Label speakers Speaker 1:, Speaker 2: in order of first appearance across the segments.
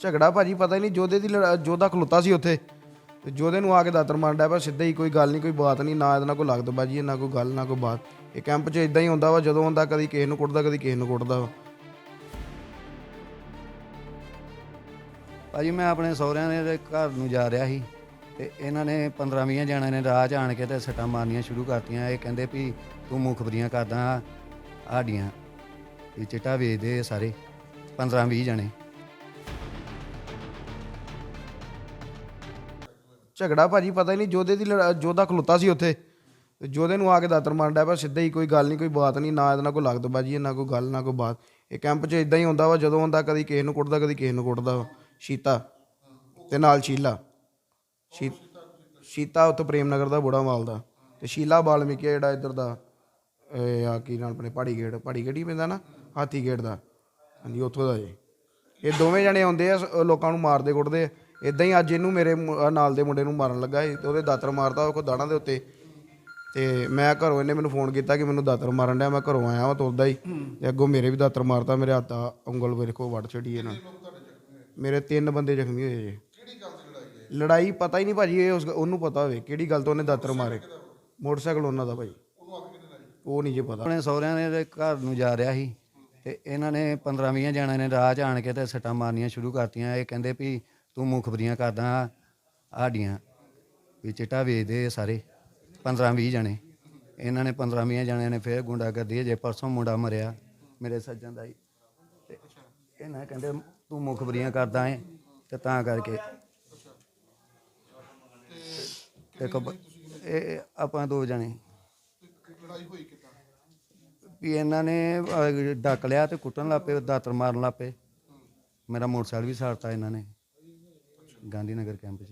Speaker 1: ਝਗੜਾ ਭਾਜੀ, ਪਤਾ ਹੀ ਨਹੀਂ ਜੋਧੇ ਦੀ ਲੜਾ- ਜੋਧਾ ਖਲੋਤਾ ਸੀ ਉੱਥੇ। ਤੇ ਜੋਧੇ ਨੂੰ ਆ ਕੇ ਦਾਤਰ ਮਾਰਨ ਡਿਆ ਪਿਆ, ਸਿੱਧਾ ਹੀ ਕੋਈ ਗੱਲ ਨਹੀਂ, ਕੋਈ ਬਾਤ ਨਹੀਂ, ਨਾ ਇਹਦੇ ਨਾਲ ਕੋਈ ਲੱਗਦਾ ਬਾਜੀ ਨਾ ਕੋਈ ਗੱਲ, ਨਾ ਕੋਈ ਬਾਤ। ਇਹ ਕੈਂਪ 'ਚ ਇਦਾਂ ਹੀ ਹੁੰਦਾ ਵਾ, ਜਦੋਂ ਹੁੰਦਾ ਕਦੀ ਕਿਸੇ ਨੂੰ ਕੁੱਟਦਾ, ਕਦੀ ਕਿਸੇ ਨੂੰ ਕੁੱਟਦਾ ਵਾ।
Speaker 2: ਭਾਜੀ, ਮੈਂ ਆਪਣੇ ਸਹੁਰਿਆਂ ਦੇ ਘਰ ਨੂੰ ਜਾ ਰਿਹਾ ਸੀ ਤੇ ਇਹਨਾਂ ਨੇ 15 20 ਜਣਿਆਂ ਨੇ ਰਾਹ 'ਚ ਆਣ ਕੇ ਤੇ ਸੱਟਾਂ ਮਾਰਨੀਆਂ ਸ਼ੁਰੂ ਕਰਤੀਆਂ। ਇਹ ਕਹਿੰਦੇ ਵੀ ਤੂੰ ਮੁਖਬਰੀਆਂ ਕਰਦਾ ਆਡੀਆਂ ਵੀ ਚਿੱਟਾ ਵੇਚਦੇ ਆ ਸਾਰੇ 15 20 ਜਣੇ।
Speaker 1: ਝਗੜਾ ਭਾਜੀ, ਪਤਾ ਹੀ ਨਹੀਂ ਜੋਧੇ ਦੀ ਲੜਾ- ਜੋਧਾ ਖਲੋਤਾ ਸੀ ਉੱਥੇ। ਤੇ ਜੋਧੇ ਨੂੰ ਆ ਕੇ ਦਾਤਰ ਮਾਰਨ ਡਿਆ ਪਿਆ, ਸਿੱਧਾ ਹੀ ਕੋਈ ਗੱਲ ਨਹੀਂ, ਕੋਈ ਬਾਤ ਨਹੀਂ, ਨਾ ਇਹਦੇ ਨਾਲ ਕੋਈ ਲੱਗਦਾ ਬਾਜੀ, ਨਾ ਕੋਈ ਗੱਲ, ਨਾ ਕੋਈ ਬਾਤ। ਇਹ ਕੈਂਪ 'ਚ ਇਦਾਂ ਹੀ ਹੁੰਦਾ ਵਾ, ਜਦੋਂ ਹੁੰਦਾ ਕਦੀ ਕਿਸੇ ਨੂੰ ਕੁੱਟਦਾ, ਕਦੀ ਕਿਸੇ ਨੂੰ ਕੁੱਟਦਾ ਵਾ। ਸ਼ੀਤਾ ਤੇ ਨਾਲ ਸ਼ੀਲਾ। ਸ਼ੀ- ਸ਼ੀਤਾ ਉੱਥੇ ਪ੍ਰੇਮ ਨਗਰ ਦਾ ਬੁੜਾ ਮਾਲ ਦਾ। ਤੇ ਸ਼ੀਲਾ ਬਾਲਮੀਕੀ ਆ ਜਿਹੜਾ ਇੱਧਰ ਦਾ, ਇਹ ਆ ਕੀ ਨਾਲ ਆਪਣੇ, ਪਹਾੜੀ ਗੇਟ ਪਹਾੜੀ ਗੇਟ ਹੀ ਪੈਂਦਾ ਨਾ, ਹਾਥੀ ਗੇਟ ਦਾ। ਹਾਂਜੀ, ਉੱਥੋਂ ਦਾ ਜੀ ਇਹ ਦੋਵੇਂ ਜਣੇ ਆਉਂਦੇ ਆ, ਸ- ਲੋਕਾਂ ਨੂੰ ਮਾਰਦੇ ਕੁੱਟਦੇ ਇਦਾਂ ਹੀ ਅੱਜ ਇਹਨੂੰ ਮੇਰੇ ਮੁ- ਆਹ ਨਾਲ ਦੇ ਮੁੰਡੇ ਨੂੰ ਮਾਰਨ ਲੱਗਾ ਸੀ ਤੇ ਉਹਦੇ ਦਾਤਰ ਮਾਰਦਾ ਉਹ ਕੋ ਦਾੜਾਂ ਦੇ ਉੱਤੇ। ਤੇ ਮੈਂ ਘਰੋਂ ਇਹਨੇ ਮੈਨੂੰ ਫੋਨ ਕੀਤਾ ਕਿ ਮੈਨੂੰ ਦਾਤਰ ਮਾਰਨ ਡਿਆ, ਮੈਂ ਘਰੋਂ ਆਇਆ ਵਾ ਤੁਰਦਾ ਹੀ। ਤੇ ਅੱਗੋਂ ਮੇਰੇ ਵੀ ਦਾਤਰ ਮਾਰਤਾ, ਮੇਰੇ ਹੱਥ ਆ ਉਂਗਲ ਮੇਰੇ ਕੋ ਵੜ ਛੜੀ ਇਹਨਾਂ ਮੇਰੇ ਤਿੰਨ ਬੰਦੇ ਜ਼ਖਮੀ ਹੋਏ ਜੀ। ਲੜਾਈ ਪਤਾ ਹੀ ਨਹੀਂ ਭਾਜੀ, ਇਹ ਉਸ ਉਹਨੂੰ ਪਤਾ ਹੋਵੇ ਕਿਹੜੀ ਗੱਲ ਤੋਂ ਉਹਨੇ ਦਾਤਰ ਮਾਰੇ। ਮੋਟਰਸਾਈਕਲ ਉਹਨਾਂ ਦਾ ਭਾਜੀ। ਉਹ ਨਹੀਂ ਜੇ ਪਤਾ।
Speaker 2: ਆਪਣੇ ਸਹੁਰਿਆਂ ਦੇ ਘਰ ਨੂੰ ਜਾ ਰਿਹਾ ਸੀ ਤੇ ਇਹਨਾਂ ਨੇ 15 20 ਜਣਿਆਂ ਨੇ ਰਾਹ 'ਚ ਆਣ ਕੇ ਤੇ ਸੱਟਾਂ ਮਾਰਨੀਆਂ ਸ਼ੁਰੂ ਕਰਤੀਆਂ। ਇਹ ਕਹਿੰਦੇ ਵੀ ਤੂੰ ਮੁਖਬਰੀਆਂ ਕਰਦਾ ਆਡੀਆਂ ਵੀ ਚਿੱਟਾ ਵੇਚਦੇ ਆ ਸਾਰੇ 15 20 ਜਣੇ। ਇਹਨਾਂ ਨੇ 15 20 ਜਣਿਆਂ ਨੇ ਫਿਰ ਗੁੰਡਾਗਰਦੀ ਜੇ ਪਰਸੋਂ ਮੁੰਡਾ ਮਰਿਆ, ਮੇਰੇ ਸੱਜਣ ਦਾ ਹੀ। ਤੇ ਇਹਨਾਂ ਕਹਿੰਦੇ ਤੂੰ ਮੁਖਬਰੀਆਂ ਕਰਦਾ ਏ ਤੇ ਤਾਂ ਕਰਕੇ। ਤੇ ਇਹ ਆਪਾਂ ਦੋ ਜਣੇ। ਵੀ ਇਹਨਾਂ ਨੇ ਡੱਕ ਲਿਆ ਤੇ ਕੁੱਟਣ ਲੱਗ ਪਏ, ਦਾਤਰ ਮਾਰਨ ਲੱਗ ਪਏ। ਮੇਰਾ ਮੋਟਰਸਾਈਕਲ ਵੀ ਸਾੜਤਾ ਇਹਨਾਂ ਨੇ। ਗਾਂਧੀ ਨਗਰ ਕੈਂਪ 'ਚ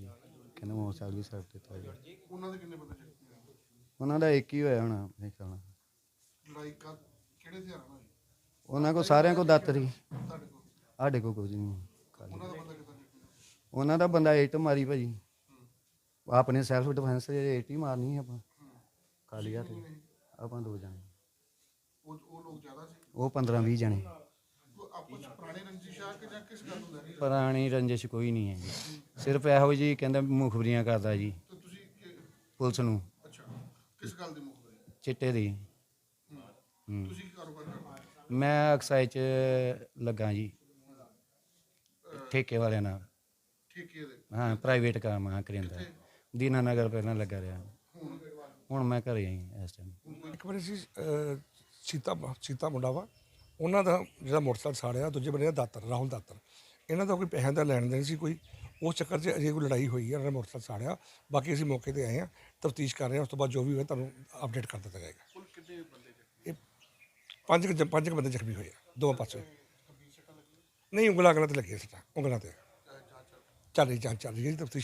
Speaker 2: ਕਹਿੰਦੇ ਮੋਟਰਸਾਈਕਲ ਵੀ ਸਾੜ ਦਿੱਤਾ ਜੀ
Speaker 3: ਉਹਨਾਂ ਦੇ ਕਿੰਨੇ ਬੰਦੇ ਜ਼ਖਮੀ ਹੋਏ
Speaker 2: ਉਹਨਾਂ ਦਾ ਇੱਕ ਹੀ ਹੋਇਆ ਹੋਣਾ ਮੇਰੇ ਖਿਆਲ ਨਾਲ।
Speaker 3: ਲੜਾਈ ਕਾ ਕਿਹੜੇ ਹਥਿਆਰਾਂ ਨਾਲ ਹੋਈ
Speaker 2: ਉਹਨਾਂ ਕੋ ਸਾਰਿਆਂ ਕੋ ਦਾਤਰ ਹੀ।
Speaker 3: ਤੁਹਾਡੇ ਕੋਲ?
Speaker 2: ਸਾਡੇ ਕੋ ਕੁਝ ਨਹੀਂ। ਖਾਲੀ।
Speaker 3: ਉਹਨਾਂ ਦਾ ਬੰਦਾ ਕਿੱਦਾਂ ਜ਼ਖਮੀ ਹੋਇਆ?
Speaker 2: ਉਹਨਾਂ ਦਾ ਬੰਦਾ ਇੱਟ ਮਾਰੀ ਭਾਜੀ। ਆਪਣੇ ਸੈਲਫ ਡਿਫੈਂਸ ਦੇ ਇੱਟ ਹੀ ਮਾਰਨੀ ਸੀ ਆਪਾਂ। ਖਾਲੀ ਹੱਥ ਆਪਾਂ ਦੋ ਜਣੇ।
Speaker 3: ਉਹ ਉਹ ਲੋਕ ਜ਼ਿਆਦਾ ਸੀ?
Speaker 2: ਉਹ 15 20 ਜਣੇ।
Speaker 3: 'ਚ ਪੁਰਾਣੇ ਰੰਜਿਸ਼ਾ ਕਿ ਜਾਂ ਕਿਸ ਗੱਲ ਹੁੰਦਾ ਹੈ
Speaker 2: ਪੁਰਾਣੀ ਰੰਜਿਸ਼ ਕੋਈ ਨਹੀਂ ਹੈ ਜੀ ਸਿਰਫ ਇਹੋ ਜੀ ਕਹਿੰਦਾ ਮੁਖਬਰੀਆਂ ਕਰਦਾ ਜੀ।
Speaker 3: ਤੇ ਤੁਸੀਂ ਕਿ-
Speaker 2: ਪੁਲਿਸ ਨੂੰ।
Speaker 3: ਅੱਛਾ ਕਿਸ ਗੱਲ ਦੀ ਮੁਖਬਰੀ?
Speaker 2: ਚਿੱਟੇ ਦੀ।
Speaker 3: ਤੁਸੀਂ ਕੀ ਕਾਰੋਬਾਰ ਕਰਦੇ ਹੋ?
Speaker 2: ਮੈਂ ਅਕਸਾਈ ਚ ਲੱਗਾ ਜੀ। ਠੇਕੇ ਵਾਲਿਆਂ ਨਾਲ।
Speaker 3: ਠੇਕੇ ਦੇ?
Speaker 2: ਹਾਂ ਪ੍ਰਾਈਵੇਟ ਕੰਮ ਆ ਕਰਿੰਦਾ ਦੀਨਾ ਨਗਰ ਪਹਿਲਾਂ ਲੱਗਾ ਰਿਹਾ। ਹੁਣ? ਮੈਂ ਘਰੇ ਆਈ ਇਸ ਟਾਈਮ
Speaker 4: ਇੱਕ ਵਾਰੀ ਸੀ ਸੀਤਾ ਸੀਤਾ ਮੁੰਡਾ ਵਾ। ਉਹਨਾਂ ਦਾ ਜਿਹੜਾ ਮੋਟਰਸਾਈਕਲ ਸਾੜਿਆ ਦੂਜੇ ਬੰਦੇ ਦਾ ਦਾਤਰ ਰਾਹੁਲ ਦਾਤਰ ਇਹਨਾਂ ਦਾ ਕੋਈ ਪੈਸਿਆਂ ਦਾ ਲੈਣ ਦੇਣ ਸੀ ਕੋਈ। ਉਸ ਚੱਕਰ 'ਚ ਅਜੇ ਕੋਈ ਲੜਾਈ ਹੋਈ ਹੈ ਉਹਨਾਂ ਨੇ ਮੋਟਰਸਾਈਕਲ ਸਾੜਿਆ। ਬਾਕੀ ਅਸੀਂ ਮੌਕੇ ਤੇ ਆਏ ਹਾਂ ਤਫਤੀਸ਼ ਕਰ ਰਹੇ ਹਾਂ ਉਸ ਤੋਂ ਬਾਅਦ ਜੋ ਵੀ ਹੋਇਆ ਤੁਹਾਨੂੰ ਅਪਡੇਟ ਕਰ ਦਿੱਤਾ ਜਾਏਗਾ। ਇਹ ਪੰਜ ਕੁ ਜ- ਪੰਜ ਕੁ ਬੰਦੇ ਜ਼ਖਮੀ ਹੋਏ ਆ ਦੋਵਾਂ ਪਾਸੇ। ਨਹੀਂ ਉਂਗਲਾਂ ਉਂਗਲਾਂ ਤੇ ਲੱਗੀਆਂ ਸੱਟਾਂ ਉਂਗਲਾਂ ਤੇ। ਚੱਲ ਰਹੀ ਜਾਂਚ ਚੱਲ ਰਹੀ ਹੈ ਜੀ ਤਫਤੀਸ਼